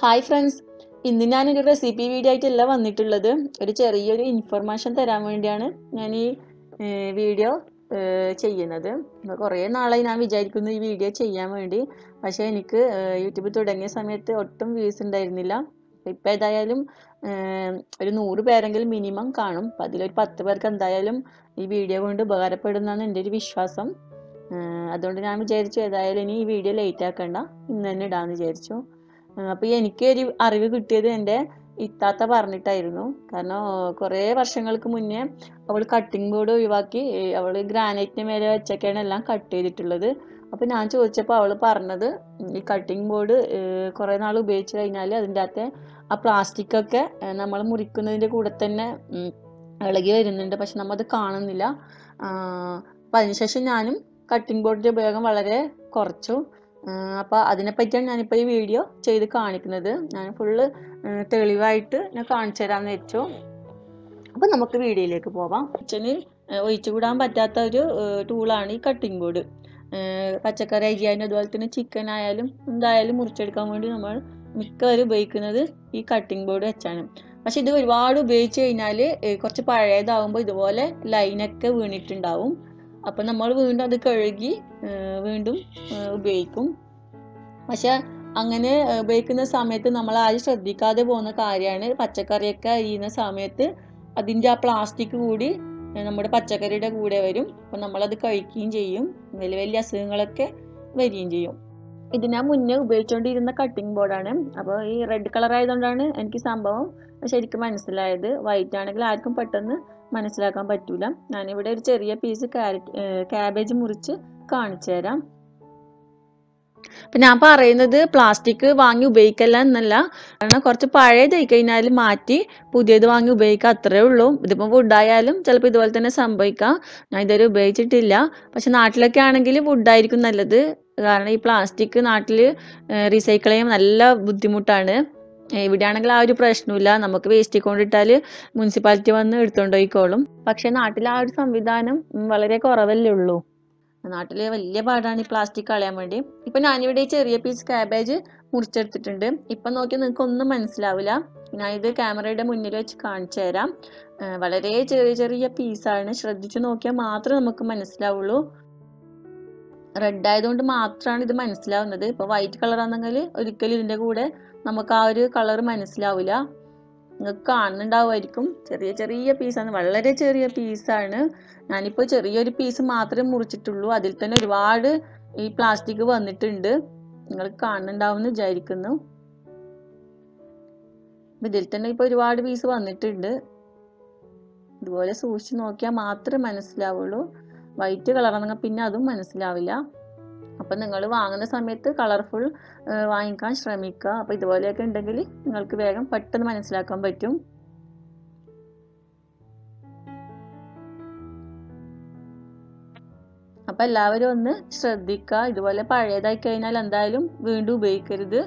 Hi friends ഇന്ന് ഞാൻ ഒരു റെസിപ്പി വീഡിയോ ആയിട്ടല്ല വന്നിട്ടുള്ളത്. ഒരു ചെറിയൊരു ഇൻഫർമേഷൻ തരാൻ വേണ്ടിയാണ് ഞാൻ ഈ വീഡിയോ ചെയ്യുന്നത്. കുറേ നാളായി ഞാൻ വിചാരിക്കുന്നു ഈ വീഡിയോ ചെയ്യാൻ വേണ്ടി. പക്ഷേ എനിക്ക് യൂട്യൂബ് തുടങ്ങിയ സമയത്ത് ഒട്ടും വ്യൂസ് ഉണ്ടായിരുന്നില്ല. ഇപ്പം ഏതായാലും ഒരു നൂറ് പേരെങ്കിലും മിനിമം കാണും. അപ്പം അതിലൊരു പത്ത് പേർക്ക് എന്തായാലും ഈ വീഡിയോ കൊണ്ട് ഉപകാരപ്പെടുന്നതാണ് എന്റെ ഒരു വിശ്വാസം. അതുകൊണ്ട് ഞാൻ വിചാരിച്ചു ഏതായാലും ഇനി ഈ വീഡിയോ ലേറ്റ് ആക്കണ്ട. ഇന്ന് തന്നെ ഇടാമെന്ന് വിചാരിച്ചു. അപ്പോൾ എനിക്ക് ഒരു അറിവ് കിട്ടിയത് എന്റെ ഇത്താത്ത പറഞ്ഞിട്ടായിരുന്നു. കാരണം കുറേ വർഷങ്ങൾക്ക് മുന്നേ അവൾ കട്ടിംഗ് ബോർഡ് ഒഴിവാക്കി അവൾ ഗ്രാനൈറ്റിന് മേലെ വെച്ചൊക്കെയാണ് എല്ലാം കട്ട് ചെയ്തിട്ടുള്ളത്. അപ്പോൾ ഞാൻ ചോദിച്ചപ്പോൾ അവൾ പറഞ്ഞത് ഈ കട്ടിംഗ് ബോർഡ് കുറേ നാൾ ഉപയോഗിച്ച് കഴിഞ്ഞാൽ അതിന്റെ അകത്തെ ആ പ്ലാസ്റ്റിക്കൊക്കെ നമ്മൾ മുറിക്കുന്നതിന്റെ കൂടെ തന്നെ ഇളകി വരുന്നുണ്ട്. പക്ഷെ നമ്മൾ അത് കാണുന്നില്ല അപ്പം അതിനുശേഷം ഞാനും കട്ടിംഗ് ബോർഡിന്റെ ഉപയോഗം വളരെ കുറച്ചു. അപ്പോൾ അതിനെപ്പറ്റിയാണ് ഞാനിപ്പോൾ ഈ വീഡിയോ ചെയ്ത് കാണിക്കുന്നത്. ഞാൻ ഫുള്ള് തെളിവായിട്ട് ഞാൻ കാണിച്ചു തരാമെന്ന് വെച്ചു. അപ്പോൾ നമുക്ക് വീഡിയോയിലേക്ക് പോവാം. കിച്ചണിൽ ഒഴിച്ചുകൂടാൻ പറ്റാത്ത ഒരു ടൂളാണ് ഈ കട്ടിംഗ് ബോർഡ് പച്ചക്കറി അരിയാനും അതുപോലെ തന്നെ ചിക്കൻ ആയാലും എന്തായാലും മുറിച്ചെടുക്കാൻ വേണ്ടി നമ്മൾ മിക്കവരും ഉപയോഗിക്കുന്നത് ഈ കട്ടിംഗ് ബോർഡ് വെച്ചാണ്. പക്ഷെ ഇത് ഒരുപാട് ഉപയോഗിച്ച് കഴിഞ്ഞാൽ കുറച്ച് പഴയതാവുമ്പോൾ ഇതുപോലെ ലൈനൊക്കെ വീണിട്ടുണ്ടാവും. അപ്പം നമ്മൾ വീണ്ടും അത് കഴുകി വീണ്ടും ഉപയോഗിക്കും. പക്ഷെ അങ്ങനെ ഉപയോഗിക്കുന്ന സമയത്ത് നമ്മൾ ആരും ശ്രദ്ധിക്കാതെ പോകുന്ന കാര്യമാണ് പച്ചക്കറിയൊക്കെ അരിയുന്ന സമയത്ത് അതിന്റെ ആ പ്ലാസ്റ്റിക് കൂടി നമ്മുടെ പച്ചക്കറിയുടെ കൂടെ വരും. അപ്പം നമ്മളത് കഴിക്കുകയും ചെയ്യും. വലിയ വലിയ അസുഖങ്ങളൊക്കെ വരികയും ചെയ്യും. ഇത് ഞാൻ മുന്നേ ഉപയോഗിച്ചുകൊണ്ടിരുന്ന കട്ടിംഗ് ബോർഡാണ് അപ്പോൾ ഈ റെഡ് കളർ ആയതുകൊണ്ടാണ് എനിക്ക് സംഭവം ശരിക്കും മനസ്സിലായത്. വൈറ്റ് ആണെങ്കിൽ ആർക്കും പെട്ടെന്ന് മനസ്സിലാക്കാൻ പറ്റൂല. ഞാനിവിടെ ഒരു ചെറിയ പീസ് ക്യാരറ്റ് ക്യാബേജ് മുറിച്ച് കാണിച്ചു തരാം അപ്പം ഞാൻ പറയുന്നത് പ്ലാസ്റ്റിക് വാങ്ങി ഉപയോഗിക്കല്ല എന്നല്ല. കാരണം കുറച്ച് പഴയതായി കഴിഞ്ഞാൽ മാറ്റി പുതിയത് വാങ്ങി ഉപയോഗിക്കുക അത്രേ ഉള്ളൂ. ഇതിപ്പോൾ വുഡായാലും ചിലപ്പോൾ ഇതുപോലെ തന്നെ സംഭവിക്കാം. ഞാൻ ഇതുവരെ ഉപയോഗിച്ചിട്ടില്ല. പക്ഷെ നാട്ടിലൊക്കെ ആണെങ്കിൽ വുഡായിരിക്കും നല്ലത്. കാരണം ഈ പ്ലാസ്റ്റിക് നാട്ടിൽ റീസൈക്കിൾ ചെയ്യാൻ നല്ല ബുദ്ധിമുട്ടാണ്. ഇവിടെയാണെങ്കിൽ ആ ഒരു പ്രശ്നമില്ല നമുക്ക് വേസ്റ്റ് കൊണ്ടിട്ടാൽ മുനിസിപ്പാലിറ്റി വന്ന് എടുത്തുകൊണ്ട് പോയിക്കോളും. പക്ഷെ നാട്ടിൽ ആ ഒരു സംവിധാനം വളരെ കുറവല്ലേ ഉള്ളൂ. നാട്ടിൽ വലിയ പാടാണ് ഈ പ്ലാസ്റ്റിക് കളയാൻ വേണ്ടി. ഇപ്പൊ ഞാനിവിടെ ചെറിയ പീസ് ക്യാബേജ് മുറിച്ചെടുത്തിട്ടുണ്ട്. ഇപ്പൊ നോക്കി നിങ്ങൾക്ക് ഒന്നും മനസ്സിലാവില്ല ഞാനിത് ക്യാമറയുടെ മുന്നിൽ വെച്ച് കാണിച്ചു തരാം. വളരെ ചെറിയ ചെറിയ പീസാണ് ശ്രദ്ധിച്ചു നോക്കിയാൽ മാത്രമേ നമുക്ക് മനസ്സിലാവുള്ളൂ. റെഡ് ആയതുകൊണ്ട് മാത്രമാണ് ഇത് മനസ്സിലാവുന്നത്. ഇപ്പൊ വൈറ്റ് കളർ ആണെങ്കിൽ ഒരിക്കലും ഇതിന്റെ കൂടെ നമുക്ക് ആ ഒരു കളർ മനസ്സിലാവില്ല. നിങ്ങൾക്ക് കാണുന്നുണ്ടാവുമായിരിക്കും. ചെറിയ ചെറിയ പീസാണ് വളരെ ചെറിയ പീസാണ് ഞാനിപ്പോൾ ചെറിയൊരു പീസ് മാത്രമേ മുറിച്ചിട്ടുള്ളൂ. അതിൽ തന്നെ ഒരുപാട് ഈ പ്ലാസ്റ്റിക് വന്നിട്ടുണ്ട്. നിങ്ങൾ കാണുന്നുണ്ടാവുമെന്ന് വിചാരിക്കുന്നു. ഇതിൽ തന്നെ ഇപ്പോൾ ഒരുപാട് പീസ് വന്നിട്ടുണ്ട്. ഇതുപോലെ സൂക്ഷിച്ച് നോക്കിയാൽ മാത്രമേ മനസ്സിലാവുള്ളൂ. വൈറ്റ് കളറാണെങ്കിൽ പിന്നെ അതും മനസ്സിലാവില്ല. അപ്പം നിങ്ങൾ വാങ്ങുന്ന സമയത്ത് കളർഫുൾ വാങ്ങിക്കാൻ ശ്രമിക്കുക അപ്പോൾ ഇതുപോലെയൊക്കെ ഉണ്ടെങ്കിൽ നിങ്ങൾക്ക് വേഗം പെട്ടെന്ന് മനസ്സിലാക്കാൻ പറ്റും. അപ്പം എല്ലാവരും ഒന്ന് ശ്രദ്ധിക്കുക ഇതുപോലെ പഴയതായി കഴിഞ്ഞാൽ എന്തായാലും വീണ്ടും ഉപയോഗിക്കരുത്.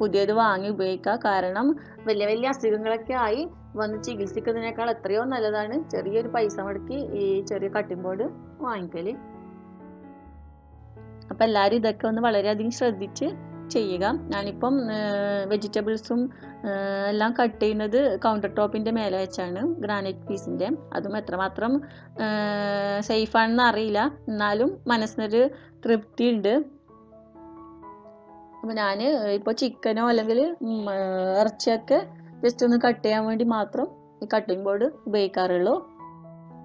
പുതിയത് വാങ്ങി ഉപയോഗിക്കുക കാരണം വലിയ വലിയ അസുഖങ്ങളൊക്കെ ആയി വന്ന് ചികിത്സിക്കുന്നതിനേക്കാൾ എത്രയോ നല്ലതാണ്. ചെറിയൊരു പൈസ മുടക്കി ഈ ചെറിയ കട്ടിംഗ് ബോർഡ് അപ്പം എല്ലാവരും ഇതൊക്കെ ഒന്ന് വളരെയധികം ശ്രദ്ധിച്ച് ചെയ്യുക. ഞാനിപ്പം വെജിറ്റബിൾസും എല്ലാം കട്ട് ചെയ്യുന്നത് കൗണ്ടർ ടോപ്പിന്റെ മേലെ വെച്ചാണ് ഗ്രാനൈറ്റ് പീസിന്റെ അതും എത്രമാത്രം സേഫാണെന്ന് അറിയില്ല. എന്നാലും മനസ്സിനൊരു തൃപ്തി ഉണ്ട്. അപ്പം ഞാൻ ഇപ്പോൾ ചിക്കനോ അല്ലെങ്കിൽ ഇറച്ചിയൊക്കെ ജസ്റ്റ് ഒന്ന് കട്ട് ചെയ്യാൻ വേണ്ടി മാത്രം ഈ കട്ടിംഗ് ബോർഡ് ഉപയോഗിക്കാറുള്ളൂ.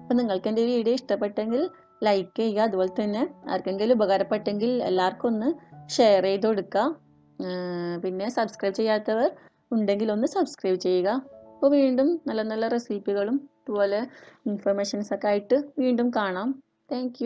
അപ്പം നിങ്ങൾക്ക് എന്റെ വീഡിയോ ഇഷ്ടപ്പെട്ടെങ്കിൽ ലൈക്ക് ചെയ്യുക. അതുപോലെ തന്നെ ആർക്കെങ്കിലും ഉപകാരപ്പെട്ടെങ്കിൽ എല്ലാവർക്കും ഒന്ന് ഷെയർ ചെയ്ത് കൊടുക്കുക. പിന്നെ സബ്സ്ക്രൈബ് ചെയ്യാത്തവർ ഉണ്ടെങ്കിൽ ഒന്ന് സബ്സ്ക്രൈബ് ചെയ്യുക. അപ്പോൾ വീണ്ടും നല്ല നല്ല റെസിപ്പികളും അതുപോലെ ഇൻഫർമേഷൻസൊക്കെ ആയിട്ട് വീണ്ടും കാണാം. താങ്ക്